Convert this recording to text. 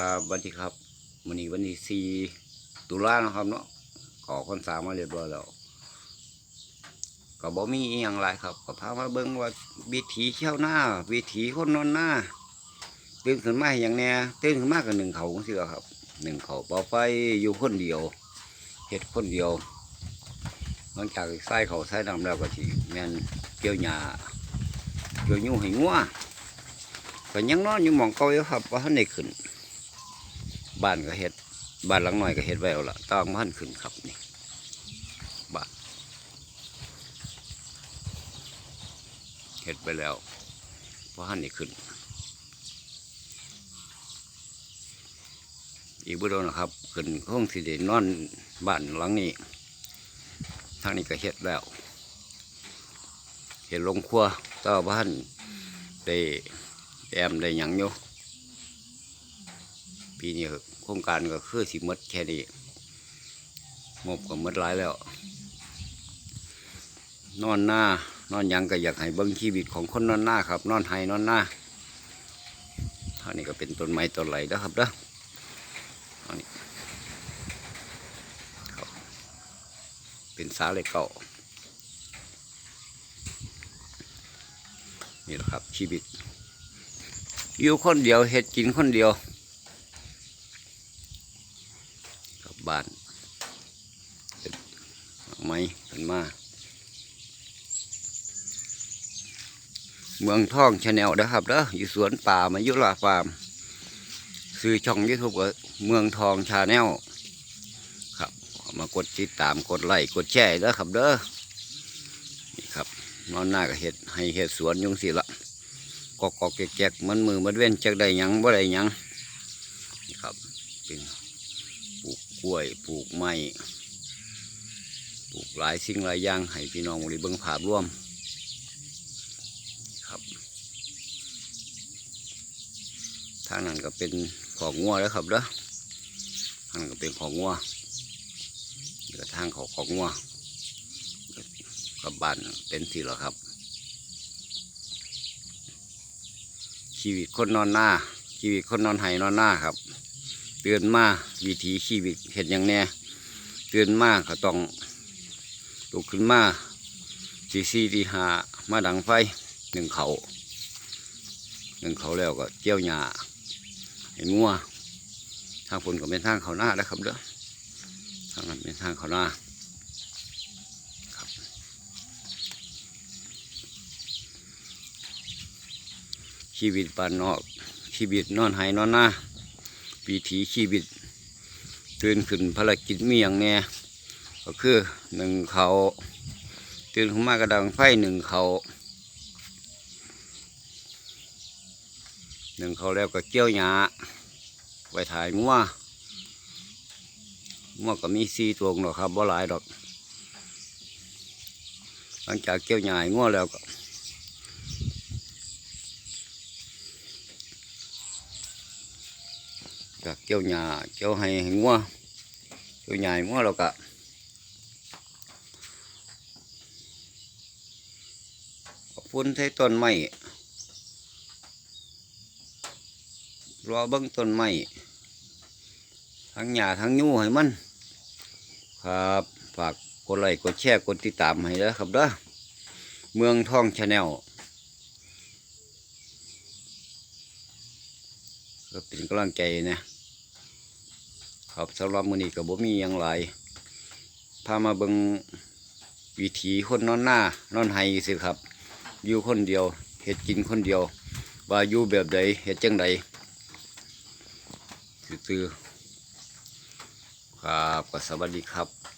ครับสวัสดีครับวันนี้วันที่สี่ตุลานะครับเนาะขอคนสามมาเรียบร้อยแล้วก็บ่มีอย่างไรครับก็พามาเบิ่งว่าวิถีเช่าวหน้าวิถีคนนอนหน้าตื่นขึ้นมาอย่างแน่ตื่นขึ้นมากับหนึ่งเขาเสือครับหนึ่งเขาเป่าไฟอยู่คนเดียวเฮ็ดคนเดียวหลังจากใส่เขาใส่น้ำแล้วก็สิแมนเกี่ยวหญ้าเกี่ยวยุ่งให้งัวก็ยังนอนอยู่หมองเก่าอยู่ครับว่าท่านได้ขึ้น บ้านก็เฮ็ดบ้านหลังหน้อยก็เฮ็ดไว้แล้วล่ะต้องบ้านขึ้นครับนี่บ้านเฮ็ดไปแล้วเพราะท่านนี่ขึ้น อีกบุโดนนะครับ ขึ้นห้องสิเดนอนบ้านหลังนี้ทางนี้ก็เฮ็ดแล้วเฮ็ดลงครัวต่อบ้านได้แอมได้หยังอยู่ปีนี้ โครงการก็คือสิมดแค่นี้งบก็หมดหลายแล้ว นอนหน้านอนยังก็อยากให้เบิ้งชีวิตของคนนอนหน้าครับ นอนไห้นอนหน้าอันนี้ก็เป็นต้นไม้ต้นไหลนะครับเด้อนี่เป็นสาเหล็กเก่านี่แหละครับชีวิตอยู่คนเดียวเห็ดกินคนเดียว กลั บ้านเป็นไม้เป็นมา เมืองท่องชาแนลนะครับเด้ออยู่สวนป่ามายุราฟาร์มซื้อช่องยูทูบก็เมืองทองชาแนลครับมากดติดตามกดไลค์กดแชร์เด้อครับเด้อนี่ครับนอนหน้าก็เห็ดให้เห็ดสวนยุงสิละกอกกแกกมันมือมันเว้นจักได้ยังบ่ได้ยังนี่ครับเป็นปลูก กล้วย ปลูกไม้ ปลูกหลายสิ่งหลายอย่างให้พี่น้องบริเบิงภาพร่วมครับ ทางนั้นก็เป็นของงัวแล้วครับเด้อทางนั้นก็เป็นของงัวนี่ก็ทางของของงัวกับบ้านเป็นสิแล้วครับ ชีวิตคนนอนหน้าชีวิตคนนอนไห้นอนหน้าครับ เตือนมาวิถีชีวิตเห็นอย่างแน่เตือนมาก็ต้องลุกขึ้นมาทีสี่ทีหามาดังไฟหนึ่งเขาหนึ่งเขาแล้วก็เจียวหญ้าเห็นงัวทางฝนก็เป็นทางเขาหน้าแล้วครับเด้อทางนั้นเป็นทางเขาหน้าครับชีวิตบ้านนอกชีวิตนอนไหนอนหน้า วิถีชีวิต ตื่นขึ้นภารกิจมีอย่างแน่ก็คือหนึ่งเขาตื่นขึ้นมากระดังไฟหนึ่งเขาหนึ่งเขาแล้วก็เกี่ยวหญ้าไว้ถ่ายงัวงัวก็มีสี่ตัวหรอกครับบ่หลายดอก หลังจากเกี่ยวหญ้าให้งัวแล้วก็ เกี่ยวหญ้าเกี่ยวให้หงัวเกี่ยวหญ้าให้งัวแล้วก็เอาฟุ้นใส่ต้นไม้รอเบิ้งต้นไม้ทั้งหญ้าทั้งยูให้มันครับฝากกดไลค์กดแชร์กดติดตามให้แล้วครับเด้อเมืองทองชาแนลก็เป็นกำลังใจนะ ครับสำหรับมือนี้ก็บ่มีอย่างไรพามาเบิงวิถีคนนอนหน้านอนไห้สิครับอยู่คนเดียวเห็ดกินคนเดียว ว่าอยู่แบบใดเห็ดจังใดตือครับก็สวัสดีครับ